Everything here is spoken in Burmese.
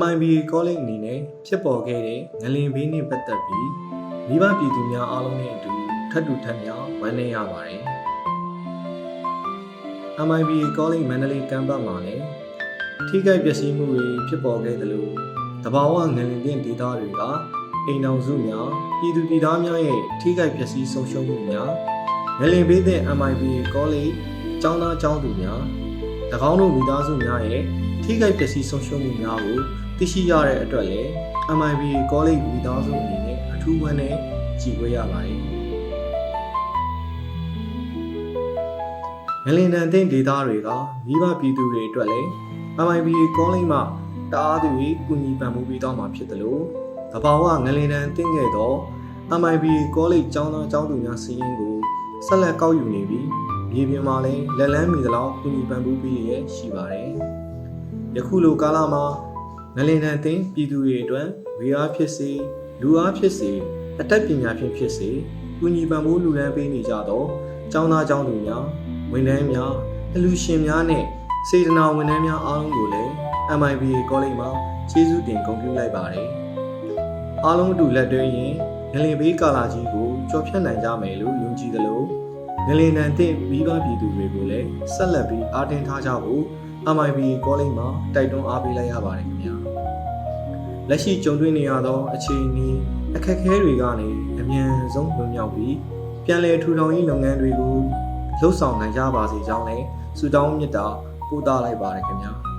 MIBA College အနေနဲ့ဖြစ်ပေါ်ခဲ့တဲ့ငလင်ဘေးနှင့်ပတ်သက်ပြီးမိဘပြည်သူများအားလုံးနဲ့အတူထပ်တူထပ်မြောက်ဝမ်းနည်းရပါတယ်။ MIBA College မန္တလေးကမ်းပတ်မှာလည်းထိခိုက်ပျက်စီးမှုတွေဖြစ်ပေါ်ခဲ့သလိုတဘာဝငလင်ပြင်ဒေသတွေကအိမ်အောင်စုများပြည်သူပြည်သားများရဲ့ထိခိုက်ပျက်စီးဆုံးရှုံးမှုများငလင်ဘေးတဲ့ MIBA College ကျောင်းသားကျောင်းသူများ၎င်းတို့မိသားစုများရဲ့ ထိခိုက်ပျက်စီးဆုံးရှုံးမှုများကိုသိရှိရတဲ့အတွက်လည်း MIBA College မိသားစုအနေနဲ့အထူးဝမ်းနဲ့ကြည်ဝဲရပါတယ်။ငလင်တန်တဲ့ဒေသတွေကမိဘပြည်သူတွေအတွက်လည်း MIBA College မှာတအားသူ၏ကူညီပံ့ပိုးပေးသွားမှာဖြစ်တယ်လို့တဘာဝငလင်တန်တင်ခဲ့သော MIBA College ကျောင်းသားကျောင်းသူများစီးရင်ကိုဆက်လက်ကောက်ယူနေပြီးမြေပြင်မှာလည်းလက်လန်းမီသလောက်ကူညီပံ့ပိုးပေးရရှိပါတယ်။ ယခုလိုကာလမှာငလင်တန်တင်ပြည်သူတွေအတွက်ဝေအားဖြစ်စေလူအားဖြစ်စေအတတ်ပညာဖြင့်ဖြစ်စေကူညီပံ့ပိုးလူဒန်းပေးနေကြသောကျောင်းသားကျောင်းသူများဝန်ထမ်းများအလူရှင်များနဲ့စေတနာဝန်ထမ်းများအားလုံးကိုလည်း MIBA College မှာကျေးဇူးတင်ဂုဏ်ပြုလိုက်ပါတယ်။အားလုံးအတူလက်တွဲရင်ငလင်ဘေးကာလာကြီးကိုကျော်ဖြတ်နိုင်ကြမယ်လို့ယုံကြည်သလိုငလင်နံတဲ့မိဘပြည်သူတွေကိုလည်းဆက်လက်ပြီးအားတင်းထားကြဖို့ MIBA College မှာတိုက်တွန်းအားပေးလိုက်ရပါတယ်ခင်ဗျာ။လက်ရှိကြုံတွေ့နေရသောအခြေအနေအခက်အခဲတွေကနေအမြန်ဆုံးလွန်မြောက်ပြီးပြန်လည်ထူထောင်ရေးလုပ်ငန်းတွေကိုလှုပ်ဆောင်နိုင်ကြပါစေကြောင်းလည်းဆုတောင်းမေတ္တာပို့သလိုက်ပါတယ်ခင်ဗျာ။